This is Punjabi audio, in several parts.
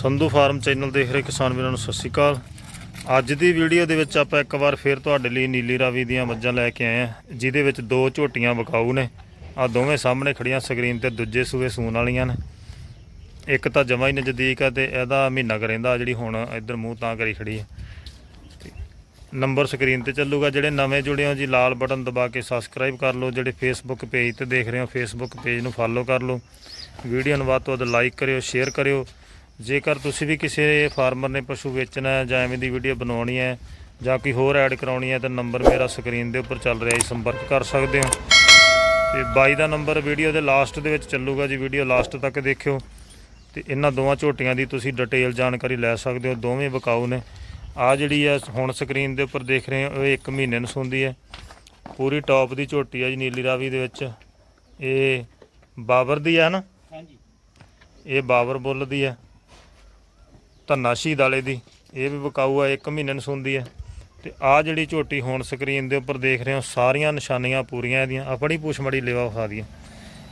ਸੰਧੂ ਫਾਰਮ ਚੈਨਲ ਦੇਖ ਰਹੇ ਕਿਸਾਨ ਵੀਰਾਂ ਨੂੰ ਸਤਿ ਸ਼੍ਰੀ ਅਕਾਲ। ਅੱਜ ਦੀ ਵੀਡੀਓ ਦੇ ਵਿੱਚ ਆਪਾਂ ਇੱਕ ਵਾਰ ਫੇਰ ਤੁਹਾਡੇ ਲਈ ਨੀਲੀ ਰਾਵੀ ਦੀਆਂ ਮੱਝਾਂ ਲੈ ਕੇ ਆਏ ਆ ਜਿਹਦੇ ਵਿੱਚ ਦੋ ਝੋਟੀਆਂ ਵਿਕਾਊ ਨੇ। ਆ ਦੋਵੇਂ ਸਾਹਮਣੇ ਖੜੀਆਂ ਸਕਰੀਨ ਤੇ, ਦੂਜੇ ਸੂਏ ਸੂਣ ਵਾਲੀਆਂ ਨੇ। ਇੱਕ ਤਾਂ ਜਮਾ ਹੀ ਨਜ਼ਦੀਕ ਆ ਤੇ ਇਹਦਾ ਮਹੀਨਾ ਕੁ ਰਹਿੰਦਾ, ਜਿਹੜੀ ਹੁਣ ਇੱਧਰ ਮੂੰਹ ਤਾਂ ਕਰੀ ਖੜੀ ਹੈ ਤੇ ਨੰਬਰ ਸਕਰੀਨ ਤੇ ਚੱਲੂਗਾ, ਜਿਹੜੇ ਨਵੇਂ ਜੁੜੇ ਹੋ ਜੀ, ਲਾਲ ਬਟਨ ਦਬਾ ਕੇ ਸਬਸਕ੍ਰਾਈਬ ਕਰ ਲਓ। ਜਿਹੜੇ ਫੇਸਬੁੱਕ ਪੇਜ ਤੇ ਦੇਖ ਰਹੇ ਹੋ ਫੇਸਬੁੱਕ ਪੇਜ ਨੂੰ ਫਾਲੋ ਕਰ ਲਓ। ਵੀਡੀਓ ਨੂੰ ਵੱਧ ਤੋਂ ਵੱਧ ਲਾਈਕ ਕਰਿਓ ਸ਼ੇਅਰ ਕਰਿਓ। ਜੇਕਰ ਤੁਸੀਂ ਵੀ ਕਿਸੇ ਫਾਰਮਰ ਨੇ ਪਸ਼ੂ ਵੇਚਣਾ ਹੈ ਜਾਂ ਐਵੇਂ ਦੀ ਵੀਡੀਓ ਬਣਾਉਣੀ ਹੈ ਜਾਂ ਕੋਈ ਹੋਰ ਐਡ ਕਰਾਉਣੀ ਹੈ ਤਾਂ ਨੰਬਰ ਮੇਰਾ ਸਕਰੀਨ ਦੇ ਉੱਪਰ ਚੱਲ ਰਿਹਾ ਹੈ ਸੰਪਰਕ ਕਰ ਸਕਦੇ ਹੋ। ਤੇ ਬਾਈ ਦਾ ਨੰਬਰ ਵੀਡੀਓ ਦੇ ਲਾਸਟ ਦੇ ਵਿੱਚ ਚੱਲੂਗਾ ਜੀ ਵੀਡੀਓ ਲਾਸਟ ਤੱਕ ਦੇਖਿਓ। ਤੇ ਇਹਨਾਂ ਦੋਵਾਂ ਝੋਟੀਆਂ ਦੀ ਤੁਸੀਂ ਡਿਟੇਲ ਜਾਣਕਾਰੀ ਲੈ ਸਕਦੇ ਹੋ ਦੋਵੇਂ ਵਿਕਾਊ ਨੇ। ਆ ਜਿਹੜੀ ਹੈ ਹੁਣ ਸਕਰੀਨ ਦੇ ਉੱਪਰ ਦੇਖ ਰਹੇ ਹੋ ਇਹ 1 ਮਹੀਨੇ ਨੂੰ ਸੁੰਦੀ ਹੈ। ਪੂਰੀ ਟੌਪ ਦੀ ਝੋਟੀ ਹੈ ਜੀ ਨੀਲੀ ਰਾਵੀ ਦੇ ਵਿੱਚ। ਇਹ ਬਾਬਰ ਦੀ ਹੈ ਨਾ? ਹਾਂਜੀ। ਇਹ ਬਾਬਰ ਬੁੱਲ ਦੀ ਹੈ। ਧੰਨਾ ਸ਼ਹੀਦ ਵਾਲੇ ਦੀ। ਇਹ ਵੀ ਵਿਕਾਊ ਹੈ 1 ਮਹੀਨੇ ਨੂੰ ਸੁੰਦੀ ਹੈ ਤੇ ਆ ਜਿਹੜੀ ਝੋਟੀ ਹੁਣ ਸਕਰੀਨ ਦੇ ਉੱਪਰ ਦੇਖ ਰਹੇ ਹੋ, ਸਾਰੀਆਂ ਨਿਸ਼ਾਨੀਆਂ ਪੂਰੀਆਂ ਇਹਦੀਆਂ, ਆਪਣੀ ਪੂਛਮੜੀ ਮੜੀ ਲੇਵਾ ਵਿਖਾ ਦੀਆਂ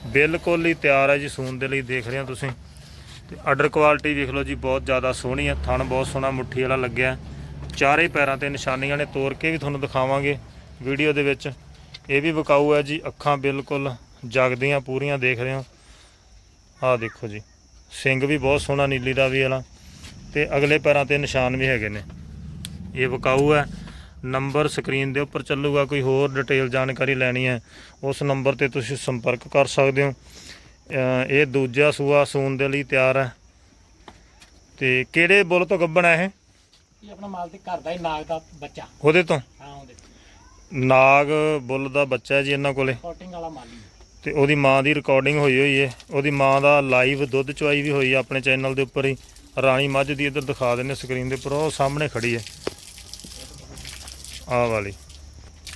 ਬਿਲਕੁਲ ਹੀ ਤਿਆਰ ਹੈ ਜੀ, ਸੂਣ ਦੇ ਲਈ ਦੇਖ ਰਹੇ ਹੋ ਤੁਸੀਂ। ਤੇ ਆਰਡਰ ਕੁਆਲਿਟੀ ਵੇਖ ਲਓ ਜੀ, ਬਹੁਤ ਜ਼ਿਆਦਾ ਸੋਹਣੀ ਹੈ ਥਣ ਬਹੁਤ ਸੋਹਣਾ, ਮੁੱਠੀ ਵਾਲਾ ਲੱਗਿਆ। ਚਾਰੇ ਪੈਰਾਂ ਤੇ ਨਿਸ਼ਾਨੀਆਂ ਨੇ ਤੋੜ ਕੇ ਵੀ ਤੁਹਾਨੂੰ ਦਿਖਾਵਾਂਗੇ ਵੀਡੀਓ ਦੇ ਵਿੱਚ। ਇਹ ਵੀ ਵਿਕਾਊ ਹੈ ਜੀ, ਅੱਖਾਂ ਬਿਲਕੁਲ ਜਗਦੀਆਂ, ਪੂਰੀਆਂ ਦੇਖ ਰਹੇ ਹੋ। ਆਹ ਦੇਖੋ ਜੀ, ਸਿੰਘ ਵੀ ਬਹੁਤ ਸੋਹਣਾ, ਨੀਲੀ ਦਾ ਵੀ ਵਾਲਾ। ਤੇ ਅਗਲੇ ਪੈਰਾਂ ਤੇ ਨਿਸ਼ਾਨ ਵੀ ਹੈਗੇ ਨੇ। ਇਹ ਵਿਕਾਊ ਹੈ। ਨੰਬਰ ਸਕਰੀਨ ਦੇ ਉੱਪਰ ਚੱਲੂਗਾ ਕੋਈ ਹੋਰ ਡਿਟੇਲ ਜਾਣਕਾਰੀ ਲੈਣੀ ਹੈ ਉਸ ਨੰਬਰ ਤੇ ਤੁਸੀਂ ਸੰਪਰਕ ਕਰ ਸਕਦੇ ਹੋ। ਇਹ ਦੂਜਾ ਸੂਆ ਸੂਣ ਦੇ ਲਈ ਤਿਆਰ ਹੈ। ਤੇ ਕਿਹੜੇ ਬੁੱਲ ਤੋਂ ਗੱਬਣ ਹੈ ਇਹ? ਇਹ ਆਪਣਾ ਮਾਲ ਤੇ ਘਰ ਦਾ ਹੀ ਨਾਗ ਦਾ ਬੱਚਾ। ਉਹਦੇ ਤੋਂ? ਹਾਂ ਉਹਦੇ ਨਾਗ ਬੁੱਲ ਦਾ ਬੱਚਾ ਜੀ ਇਹਨਾਂ ਕੋਲੇ। ਕੋਟਿੰਗ ਵਾਲਾ ਮਾਲੀ ਤੇ ਉਹਦੀ ਮਾਂ ਦੀ ਰਿਕਾਰਡਿੰਗ ਹੋਈ ਹੋਈ ਹੈ। ਉਹਦੀ ਮਾਂ ਦਾ ਲਾਈਵ ਦੁੱਧ ਚਵਾਈ ਵੀ ਹੋਈ ਆਪਣੇ ਚੈਨਲ ਦੇ ਉੱਪਰ ਹੀ। ਰਾਣੀ ਮੱਝ ਦੀ ਇੱਧਰ ਦਿਖਾ ਦਿੰਨੇ ਸਕਰੀਨ ਦੇ ਉੱਪਰ, ਉਹ ਸਾਹਮਣੇ ਖੜੀ ਹੈ। ਆਹ ਵਾਲੀ।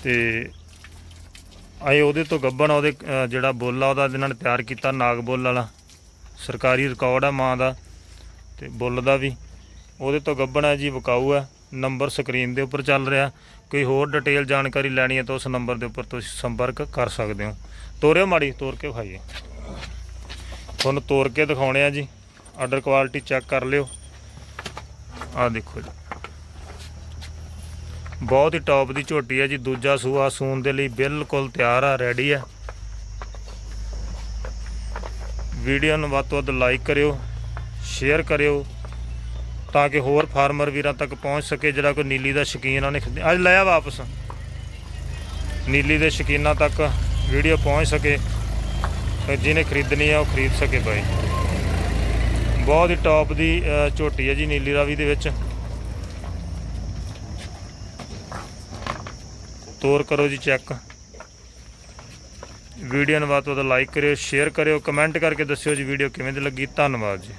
ਤੇ ਆਏ ਉਹਦੇ ਤੋਂ ਗੱਬਣ, ਉਹਦੇ ਜਿਹੜਾ ਬੁੱਲ ਆ, ਉਹਦਾ ਇਹਨਾਂ ਨੇ ਤਿਆਰ ਕੀਤਾ ਨਾਗ ਬੁੱਲ ਵਾਲਾ। ਸਰਕਾਰੀ ਰਿਕਾਰਡ ਆ ਮਾਂ ਦਾ, ਤੇ ਬੁੱਲ ਦਾ ਵੀ। ਉਹਦੇ ਤੋਂ ਗੱਬਣ ਹੈ ਜੀ, ਵਿਕਾਊ ਹੈ। ਨੰਬਰ ਸਕਰੀਨ ਦੇ ਉੱਪਰ ਚੱਲ ਰਿਹਾ। ਕੋਈ ਹੋਰ ਡਿਟੇਲ ਜਾਣਕਾਰੀ ਲੈਣੀ ਹੈ ਤਾਂ ਉਸ ਨੰਬਰ ਦੇ ਉੱਪਰ ਤੁਸੀਂ ਸੰਪਰਕ ਕਰ ਸਕਦੇ ਹੋ। ਤੋਰਿਓ ਮਾੜੀ, ਤੋਰ ਕੇ ਖਾਈਏ ਤੁਹਾਨੂੰ ਤੋਰ ਕੇ ਦਿਖਾਉਣੇ ਆ ਜੀ। ਆਰਡਰ ਕੁਆਲਿਟੀ ਚੈੱਕ ਕਰ ਲਿਓ। ਆਹ ਦੇਖੋ ਜੀ। ਬਹੁਤ ਹੀ ਟੌਪ ਦੀ ਝੋਟੀ ਹੈ ਜੀ। ਦੂਜਾ ਸੂਆ ਸੂਣ ਦੇ ਲਈ ਬਿਲਕੁਲ ਤਿਆਰ ਆ, ਰੈਡੀ ਆ। ਵੀਡੀਓ ਨੂੰ ਵੱਧ ਤੋਂ ਵੱਧ ਲਾਈਕ ਕਰਿਓ, ਸ਼ੇਅਰ ਕਰਿਓ, ਤਾਂ ਕਿ ਹੋਰ ਫਾਰਮਰ ਵੀਰਾਂ ਤੱਕ ਪਹੁੰਚ ਸਕੇ, ਜਿਹੜਾ ਕੋਈ ਨੀਲੀ ਦਾ ਸ਼ੌਕੀਨ ਉਹਨੇ ਅੱਜ ਲਿਆ ਵਾਪਸ। ਨੀਲੀ ਦੇ ਸ਼ੌਕੀਨਾਂ ਤੱਕ ਵੀਡੀਓ ਪਹੁੰਚ ਸਕੇ ਜਿਹਨੇ ਖਰੀਦਣੀ ਆ ਉਹ ਖਰੀਦ ਸਕੇ ਬਾਈ। ਬਹੁਤ ਹੀ ਟੌਪ ਦੀ ਝੋਟੀ ਹੈ ਜੀ ਨੀਲੀ ਰਾਵੀ ਦੇ ਵਿੱਚ। ਤੋਰ ਕਰੋ ਜੀ ਚੈੱਕ ਵੀਡੀਓ ਨੂੰ ਵੱਧ ਤੋਂ ਵੱਧ ਲਾਈਕ ਕਰਿਓ ਸ਼ੇਅਰ ਕਰਿਓ ਕਮੈਂਟ ਕਰਕੇ ਦੱਸਿਓ ਜੀ ਵੀਡੀਓ ਕਿਵੇਂ ਦੀ ਲੱਗੀ। ਧੰਨਵਾਦ ਜੀ।